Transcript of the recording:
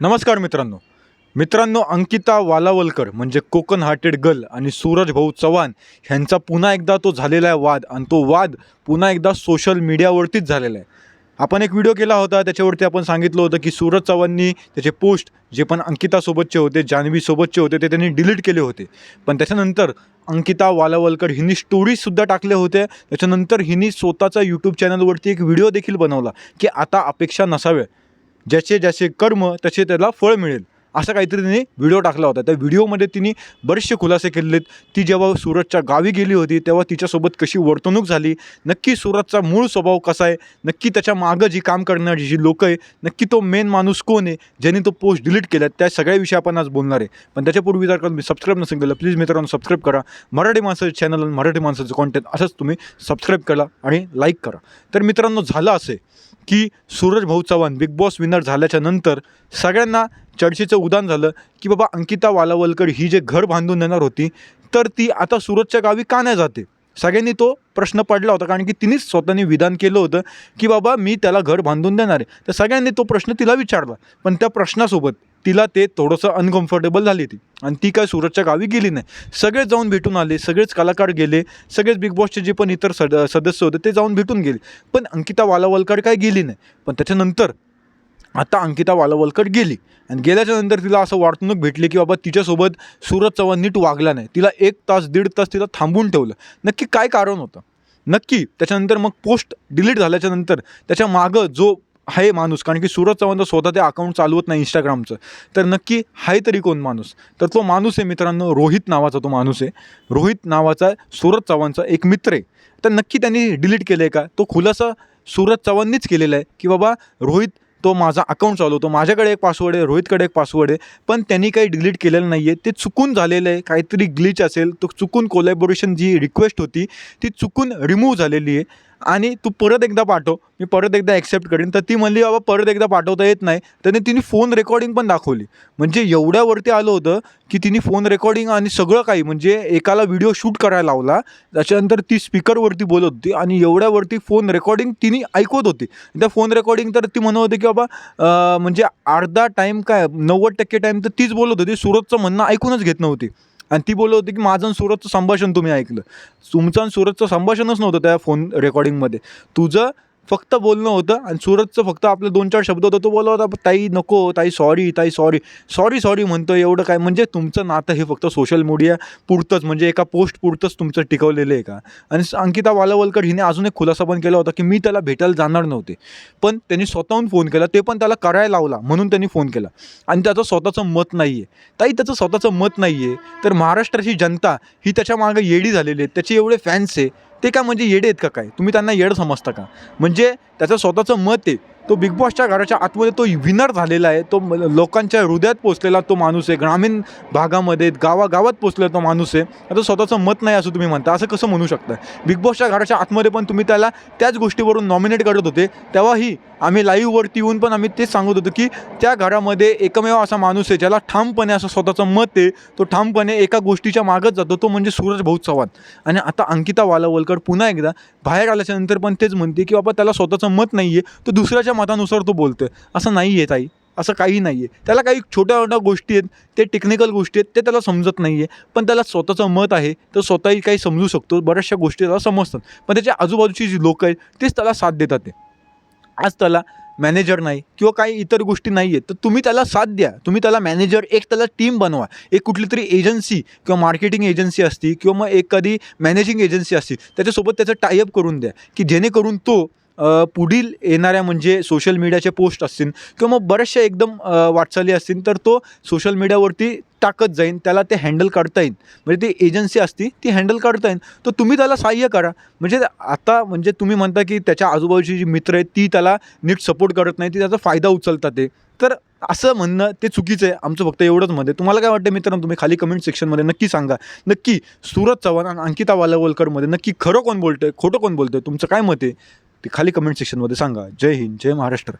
नमस्कार मित्रांनो. मित्रांनो अंकिता वालावलकर म्हणजे कोकण हार्टेड गर्ल आणि सूरज भाऊ चव्हाण ह्यांचा पुन्हा एकदा तो झालेला आहे वाद आणि तो वाद पुन्हा एकदा सोशल मीडियावरतीच झालेला आहे. आपण एक व्हिडिओ केला होता त्याच्यावरती आपण सांगितलं होतं की सूरज चव्हाणनी त्याचे पोस्ट जे पण अंकितासोबतचे होते जान्हवीसोबतचे होते ते त्यांनी डिलीट केले होते. पण त्याच्यानंतर अंकिता वालावलकर हिनी स्टोरीजसुद्धा टाकल्या होत्या त्याच्यानंतर हिनी स्वतःचा यूट्यूब चॅनलवरती एक व्हिडिओ देखील बनवला की आता अपेक्षा नसाव्या. ज्याचे ज्याचे कर्म तसे त्याला फळ मिळेल. असा काहीतरी तिने व्हिडिओ टाकला होता. त्या व्हिडिओमध्ये तिने बरेचसे खुलासे केलेत. ती जेव्हा सुरतच्या गावी गेली होती तेव्हा तिच्यासोबत कशी वर्तणूक झाली? नक्की सुरतचा मूळ स्वभाव कसा आहे? नक्की त्याच्या मागं जी काम करणारी जी लोकं आहे नक्की तो मेन माणूस कोण आहे? ज्यांनी तो पोस्ट डिलीट केला त्या सगळ्याविषयी आपण आज बोलणार आहे. पण त्याच्यापूर्वी जर का तुम्ही सबस्क्राईब नसेल केलं प्लीज मित्रांनो सबस्क्राईब करा. मराठी माणसाचं चॅनल आणि मराठी माणसाचं कॉन्टेंट असंच तुम्ही सबस्क्राईब करा आणि लाईक करा. तर मित्रांनो झालं असे. की सूरज भाऊ चव्हाण बिग बॉस विनर झाल्याच्यानंतर सगळ्यांना चर्चेचं उदाहरण झालं की बाबा अंकिता वालावलकर ही जे घर बांधून देणार होती तर ती आता सूरजच्या गावी का नाही जाते? सगळ्यांनी तो प्रश्न पडला होता कारण की तिनेच स्वतःने विधान केलं होतं की बाबा मी त्याला घर बांधून देणार आहे. तर सगळ्यांनी तो प्रश्न तिला विचारला. पण त्या प्रश्नासोबत तिला ते थोडंसं अनकम्फर्टेबल झाली ती आणि ती काय सुरतच्या गावी गेली नाही. सगळेच जाऊन भेटून आले सगळेच कलाकार गेले सगळेच बिग बॉसचे जे पण इतर सद सदस्य होते ते जाऊन भेटून गेले. पण अंकिता वालावलकर काय गेली नाही. पण त्याच्यानंतर आता अंकिता वालावलकर गेली. आणि गेल्याच्यानंतर तिला असं वार्तणूक भेटली की बाबा तिच्यासोबत सूरज चव्हाण नीट वागला नाही. तिला एक तास दीड तास तिला थांबून ठेवलं. नक्की काय कारण होतं? नक्की त्याच्यानंतर मग पोस्ट डिलीट झाल्याच्यानंतर त्याच्या मागं जो आहे माणूस कारण की सूरज चव्हाण तर स्वतः ते अकाउंट चालवत नाही इंस्टाग्रामचं तर नक्की आहे तरी कोण माणूस? तर तो माणूस आहे मित्रांनो रोहित नावाचा तो माणूस आहे. रोहित नावाचा सूरज चव्हाणचा एक मित्र आहे. तर नक्की त्यांनी डिलीट केलं आहे का? तो खुलासा सूरज चव्हाणनीच केलेला आहे की बाबा रोहित तो माझा अकाउंट चालवतो माझ्याकडे एक पासवर्ड आहे रोहितकडे एक पासवर्ड आहे पण त्यांनी काही डिलीट केलेलं नाही आहे ते चुकून झालेलं आहे. काहीतरी ग्लिच असेल तो चुकून कोलॅबोरेशन जी रिक्वेस्ट होती ती चुकून रिमूव्ह झालेली आहे. आणि तू परत एकदा पाठव. मी परत एकदा ॲक्सेप्ट करेन. तर ती म्हणली बाबा परत एकदा पाठवता येत नाही. त्याने तिने फोन रेकॉर्डिंग पण दाखवली. म्हणजे एवढ्यावरती आलं होतं की तिने फोन रेकॉर्डिंग आणि सगळं काही म्हणजे एकाला व्हिडिओ शूट करायला लावला. त्याच्यानंतर ती स्पीकरवरती बोलत होती आणि एवढ्यावरती फोन रेकॉर्डिंग तिने ऐकत होती. त्या फोन रेकॉर्डिंग तर ती म्हणत होती की बाबा म्हणजे अर्धा टाईम काय नव्वद टक्के टाईम तर तीच बोलत होती. सुरतचं म्हणणं ऐकूनच घेत नव्हती. आणि ती बोलत होती की माझं आणि सुरतचं संभाषण तुम्ही ऐकलं. तुमचं आणि सुरतचं संभाषणच नव्हतं त्या फोन रेकॉर्डिंगमध्ये तुझं फक्त बोलणं होतं आणि सुरतचं फक्त आपलं दोन चार शब्द होतं तो बोलला होता ताई नको ताई सॉरी ताई सॉरी सॉरी सॉरी म्हणतो एवढं काय. म्हणजे तुमचं नातं हे फक्त सोशल मीडिया पुरतंच म्हणजे एका पोस्ट पुरतंच तुमचं टिकवलेलं आहे का? आणि अंकिता वालावलकर हिने अजून एक खुलासा पण केला होता की मी त्याला भेटायला जाणार नव्हते. पण त्यांनी स्वतःहून फोन केला ते पण त्याला करायला लावला म्हणून त्यांनी फोन केला. आणि त्याचं स्वतःचं मत नाही आहे ताई त्याचं स्वतःचं मत नाही आहे तर महाराष्ट्राची जनता ही त्याच्या मागं येडी झालेली आहे. त्याचे एवढे फॅन्स आहे. ते का म्हणजे येडे आहेत का काय? तुम्ही त्यांना येड समजता का? म्हणजे त्याचं स्वतःचं मत आहे. तो बिग बॉसच्या घराच्या आतमध्ये तो विनर झालेला आहे. तो म- लोकांच्या हृदयात पोचलेला तो माणूस आहे. ग्रामीण भागामध्ये गावागावात पोचलेला तो माणूस आहे. आता स्वतःचं मत नाही असं तुम्ही म्हणता. असं कसं म्हणू शकता? बिग बॉसच्या घराच्या आतमध्ये पण तुम्ही त्याला त्याच गोष्टीवरून नॉमिनेट करत होते. तेव्हाही आम्ही लाईव्हवरती येऊन पण आम्ही तेच सांगत होतो की त्या घरामध्ये एकमेव असा माणूस आहे ज्याला ठामपणे असं स्वतःचं मत आहे. तो ठामपणे एका गोष्टीच्या मागत जातो. तो म्हणजे सूरज भाऊ चव्हाण. आणि आता अंकिता वालावलकर पुन्हा एकदा बाहेर आल्याच्यानंतर पण तेच म्हणते की बाबा त्याला स्वतःचं मत नाही आहे तो दुसऱ्याच्या मतानुसार तो बोलतोय. असं नाही आहे ताई. असं काही नाही आहे त्याला काही छोट्या छोट्या गोष्टी आहेत ते टेक्निकल गोष्टी आहेत ते त्याला समजत नाही आहे पण त्याला स्वतःचं मत आहे तर स्वतःही काही समजू शकतो. बऱ्याचशा गोष्टी त्याला समजतात. पण त्याच्या आजूबाजूची जी लोकं आहेत तेच त्याला साथ देतात ते. आज त्याला मॅनेजर नाही किंवा काही इतर गोष्टी नाही आहेत तर तुम्ही त्याला साथ द्या. तुम्ही त्याला मॅनेजर एक त्याला टीम बनवा. एक कुठली तरी एजन्सी किंवा मार्केटिंग एजन्सी असती किंवा मग एखादी मॅनेजिंग एजन्सी असती त्याच्यासोबत त्याचं टायअप करून द्या. की जेणेकरून तो पुढील येणाऱ्या म्हणजे सोशल मीडियाचे पोस्ट असतील किंवा मग बऱ्याचशा एकदम वाटचाली असतील तर तो सोशल मीडियावरती टाकत जाईन. त्याला ते हँडल काढता येईल. म्हणजे ती एजन्सी असती ती हँडल काढता येईल. तर तुम्ही त्याला सहाय्य करा. म्हणजे आता म्हणजे तुम्ही म्हणता की त्याच्या आजूबाजूची जी मित्र आहेत ती त्याला नीट सपोर्ट करत नाही ती त्याचा फायदा उचलतात ते. तर असं म्हणणं ते चुकीचं आहे. आमचं फक्त एवढंच मध्ये तुम्हाला काय वाटतं मित्रांनो? तुम्ही खाली कमेंट सेक्शनमध्ये नक्की सांगा. नक्की सूरज चव्हाण आणि अंकिता वालावलकरमध्ये नक्की खरं कोण बोलतंय खोटं कोण बोलतंय? तुमचं काय मत आहे? ते खाली कमेंट सेक्शनमध्ये सांगा. जय हिंद जय महाराष्ट्र.